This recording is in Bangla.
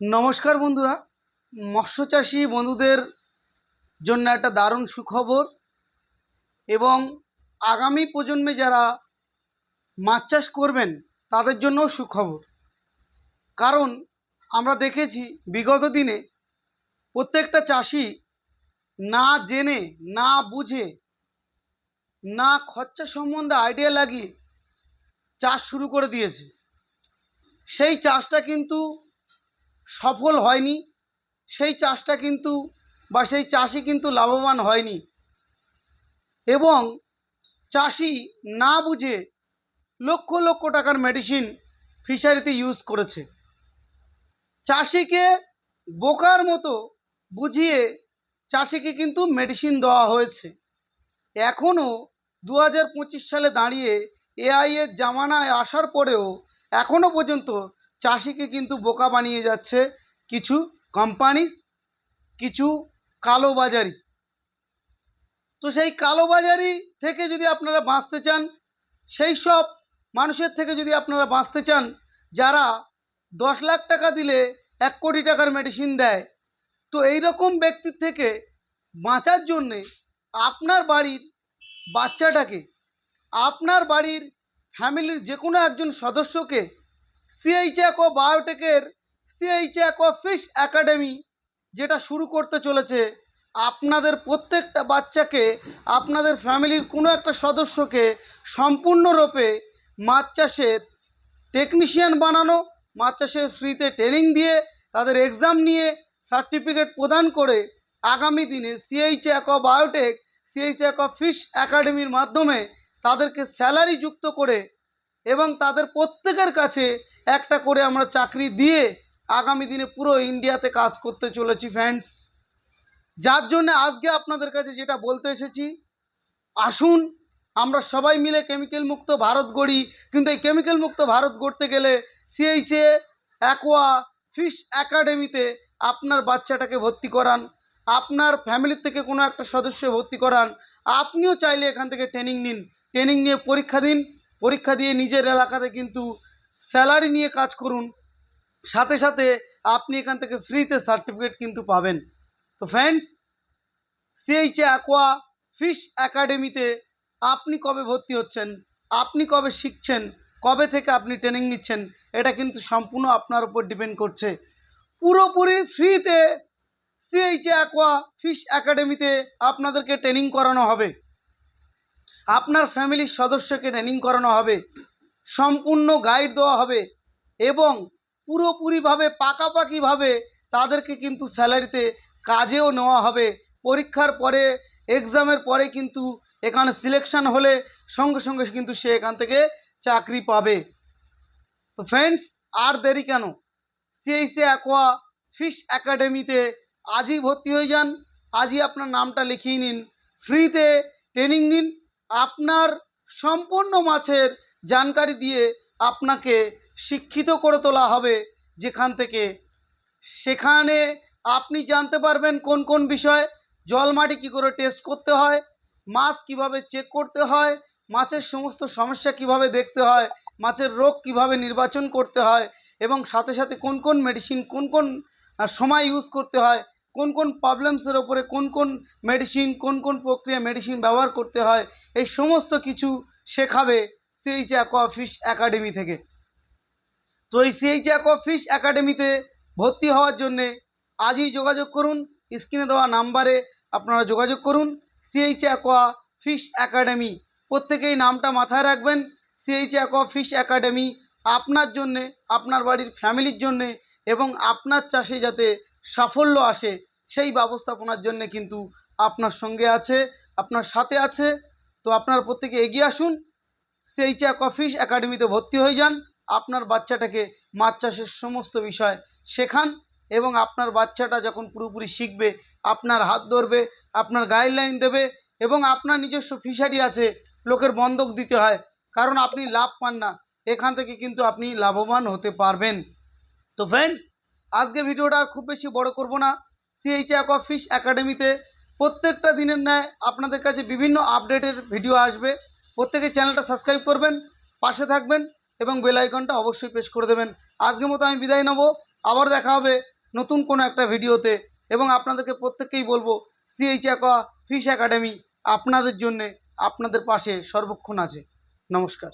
নমস্কার বন্ধুরা। মৎস্য চাষি বন্ধুদের জন্য একটা দারুণ সুখবর এবং আগামী প্রজন্মে যারা মাছ চাষ করবেন, তাদের জন্যও সুখবর। কারণ আমরা দেখেছি বিগত দিনে প্রত্যেকটা চাষি না জেনে, না বুঝে, না খরচা সম্বন্ধে আইডিয়া লাগিয়ে চাষ শুরু করে দিয়েছে। সেই চাষটা কিন্তু সফল হয়নি, সেই চাষটা কিন্তু বা সেই চাষি কিন্তু লাভবান হয়নি। এবং চাষি না বুঝে লক্ষ লক্ষ টাকার মেডিসিন ফিশারিতে ইউজ করেছে। চাষিকে বোকার মতো বুঝিয়ে চাষিকে কিন্তু মেডিসিন দেওয়া হয়েছে। এখনও দু হাজার পঁচিশ সালে দাঁড়িয়ে এআই এর জামানায় আসার পরেও এখনও পর্যন্ত চাষিকে কিন্তু বোকা বানিয়ে যাচ্ছে কিছু কোম্পানি কিছু কালোবাজারি। তো সেই কালোবাজারি থেকে যদি আপনারা বাঁচতে চান, সেই সব মানুষের থেকে যদি আপনারা বাঁচতে চান, যারা দশ লাখ টাকা দিলে এক কোটি টাকার মেডিসিন দেয়, তো এই রকম ব্যক্তির থেকে বাঁচার জন্যে আপনার বাড়ির বাচ্চাটাকে, আপনার বাড়ির ফ্যামিলির যে কোনো একজন সদস্যকে সিএইচএক বায়োটেকের সিএইচএক ফিশ একাডেমি যেটা শুরু করতে চলেছে, আপনাদের প্রত্যেকটা বাচ্চাকে, আপনাদের ফ্যামিলির কোনো একটা সদস্যকে সম্পূর্ণরূপে মাছ চাষের টেকনিশিয়ান বানানো, মাছ চাষের ফ্রিতে ট্রেনিং দিয়ে তাদের এক্সাম নিয়ে সার্টিফিকেট প্রদান করে আগামী দিনে CH Aqua Biotech CH Aqua fish একাডেমির মাধ্যমে তাদেরকে স্যালারি যুক্ত করে এবং তাদের প্রত্যেকের কাছে একটা করে আমরা চাকরি দিয়ে আগামী দিনে পুরো ইন্ডিয়াতে কাজ করতে চলেছি ফ্যান্ডস যার জন্য আজকে আপনাদের কাছে যেটা বলতে এসেছি, আসুন, আমরা সবাই মিলে কেমিক্যাল মুক্ত ভারত গড়ি। কিন্তু এই কেমিক্যাল মুক্ত ভারত গড়তে গেলে সিএইসে অ্যাকোয়া ফিশ একাডেমিতে আপনার বাচ্চাটাকে ভর্তি করান, আপনার ফ্যামিলির থেকে কোনো একটা সদস্য ভর্তি করান। আপনিও চাইলে এখান থেকে ট্রেনিং নিন। ট্রেনিং নিয়ে পরীক্ষা দিন, পরীক্ষা দিয়ে নিজের এলাকাতে কিন্তু স্যালারি নিয়ে কাজ করুন। সাথে সাথে আপনি এখান থেকে ফ্রিতে সার্টিফিকেট কিন্তু পাবেন। তো ফ্রেন্ডস সিএইচে অ্যাকোয়া ফিশ একাডেমিতে আপনি কবে ভর্তি হচ্ছেন? আপনি কবে শিখছেন? কবে থেকে আপনি ট্রেনিং নিচ্ছেন? এটা কিন্তু সম্পূর্ণ আপনার উপর ডিপেন্ড করছে। পুরোপুরি ফ্রিতে সিএইচ অ্যাকোয়া ফিশ একাডেমিতে আপনাদেরকে ট্রেনিং করানো হবে। আপনার ফ্যামিলির সদস্যকে ট্রেনিং করানো হবে। সম্পূর্ণ গাইড দেওয়া হবে এবং পুরোপুরিভাবে পাকাপাকিভাবে তাদেরকে কিন্তু স্যালারিতে কাজেও নেওয়া হবে। পরীক্ষার পরে এক্সামের পরে কিন্তু এখানে সিলেকশন হলে সঙ্গে সঙ্গে কিন্তু সে এখান থেকে চাকরি পাবে। তো ফ্রেন্ডস আর দেরি কেন? সিএইসি অ্যাকোয়া ফিশ একাডেমিতে আজই ভর্তি হয়ে যান। আজই আপনার নামটা লিখিয়ে নিন। ফ্রিতে ট্রেনিং নিন। আপনার সম্পূর্ণ মাছের জানকারি দিয়ে আপনাকে শিক্ষিত করে তোলা হবে যেখান থেকে সেখানে আপনি জানতে পারবেন কোন কোন বিষয় জল মাটি কী করে টেস্ট করতে হয় মাছ কীভাবে চেক করতে হয় মাছের সমস্ত সমস্যা কীভাবে দেখতে হয় মাছের রোগ কীভাবে নির্বাচন করতে হয় এবং সাথে সাথে কোন কোন মেডিসিন কোন কোন সময় ইউজ করতে হয় কোন কোন প্রবলেমসের ওপরে কোন কোন মেডিসিন কোন কোন প্রক্রিয়া মেডিসিন ব্যবহার করতে হয় এই সমস্ত কিছু শেখাবে সিএইচ অ্যাকোয়া ফিশ একাডেমি থেকে। তো এই সিএইচ অ্যাকোয়া ফিশ একাডেমিতে ভর্তি হওয়ার জন্যে আজই যোগাযোগ করুন স্ক্রিনে দেওয়া নাম্বারে আপনারা যোগাযোগ করুন সিএইচ অ্যাকোয়া ফিশ একাডেমি প্রত্যেকেই নামটা মাথায় রাখবেন সিএইচ অ্যাকোয়া ফিশ একাডেমি আপনার জন্যে, আপনার বাড়ির ফ্যামিলির জন্যে এবং আপনার চাষে যাতে সাফল্য আসে, সেই ব্যবস্থাপনার জন্যে কিন্তু আপনার সঙ্গে আছে, আপনার সাথে আছে। তো আপনারা প্রত্যেকে এগিয়ে আসুন সেইচা কফিস একাডেমিতে ভর্তি হয়ে যান। আপনার বাচ্চাটাকে মাছ চাষের সমস্ত বিষয় শেখান এবং আপনার বাচ্চাটা যখন পুরোপুরি শিখবে, আপনার হাত ধরবে, আপনার গাইডলাইন দেবে এবং আপনার নিজস্ব ফিশারি আছে, লোকের বন্ধক দিতে হয়। কারণ আপনি লাভ পান না, এখান থেকে কিন্তু আপনি লাভবান হতে পারবেন। তো ফ্রেন্ডস আজকে ভিডিওটা খুব বেশি বড় করব না। সিএইচ ফিশ একাডেমিতে প্রত্যেকটা দিনের ন্যায় আপনাদের কাছে বিভিন্ন আপডেটের ভিডিও আসবে। প্রত্যেকে চ্যানেলটা সাবস্ক্রাইব করবেন, পাশে থাকবেন এবং বেল আইকনটা অবশ্যই প্রেস করে দেবেন। আজকের মতো আমি বিদায় নেব। আবার দেখা হবে নতুন কোনো একটা ভিডিওতে। এবং আপনাদেরকে প্রত্যেককেই বলব সিএইচ অ্যাকোয়া ফিশ একাডেমি আপনাদের জন্যে, আপনাদের পাশে সর্বক্ষণ আছে। নমস্কার।